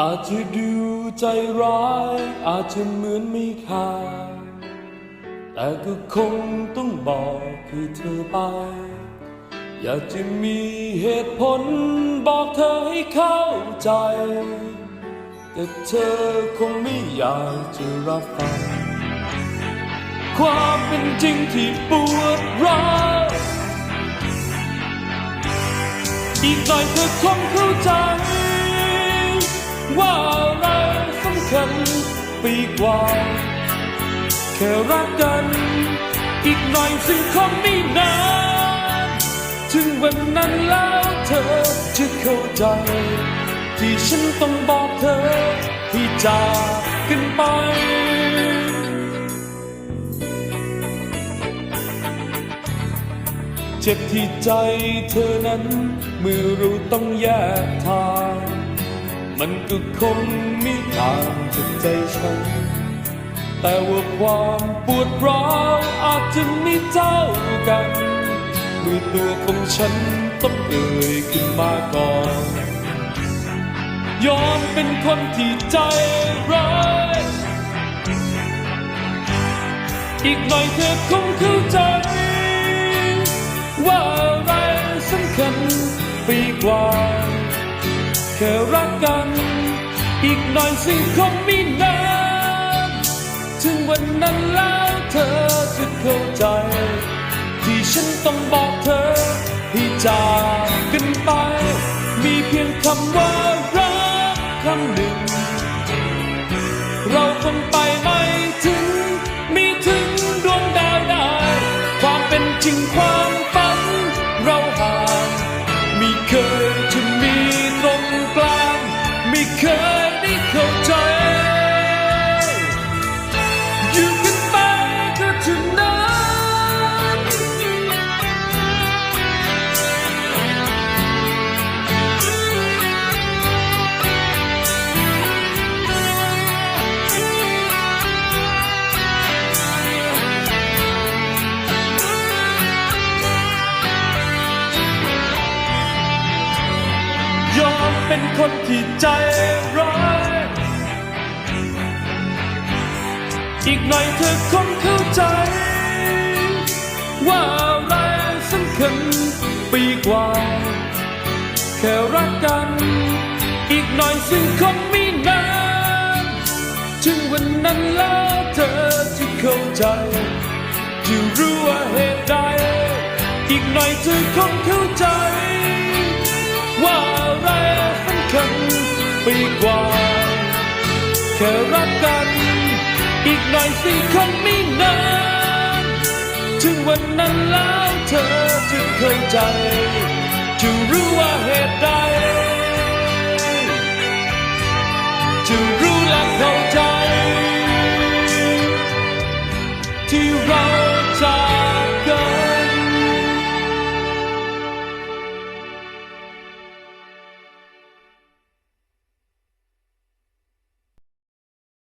อาจจะดูใจร้าย อาจจะเหมือนไม่ค่าแต่ก็คงต้องบอกให้เธอไป อยากจะมีเหตุผลบอกเธอให้เข้าใจ แต่เธอคงไม่อยากจะรับฟัง ความเป็นจริงที่ปวดร้าวอีกหน่อยเธอคงเข้าใจ ว่าอะไรสำคัญไปกว่า แค่รักกัน อีกหน่อยซึ่งคงไม่นานถึงวันนั้นแล้วเธอจะเข้าใจ ที่ฉันต้องบอกเธอที่จากกันไปเจ็บที่ใจเธอนั้น เมื่อเราต้องแยกทาง มันก็คงไม่ต่างจากใจฉัน แต่ว่าความปวดร้าวอาจจะไม่เท่ากันเมื่อตัวของฉันต้องเอ่ยขึ้นมาก่อน ยอมเป็นคนที่ใจร้ายอีกหน่อยเธอคงเข้าใจ ว่าอะไรสำคัญไปกว่า แค่รักกัน อีกหน่อยสิ่งคงไม่นานถึงวันนั้นแล้วเธอจะเข้าใจ ที่ฉันต้องบอกเธอให้จากกันไป มีเพียงคำว่ารักคำหนึ่ง เราคงไปไม่ถึง มีถึงดวงดาวได้ ความเป็นจริงความฝัน ไเป็นคนที่ใจร้ายอีกหน่อยเธอคงเข้าใจ ว่าอะไรสำคัญไปกว่า แค่รักกัน อีกหน่อยซึ่งคงไม่นานถึงวันนั้นแล้วเธอจะเข้าใจจะรู้ว่าเหตุใด อีกหน่อยเธอคงเข้าใจ ปกว่าแค่รักกัน อีกหน่อยสิคงไม่นานถึงวันนั้นแล้วเธอจะเข้าใจ จะรู้ว่าเหตุใด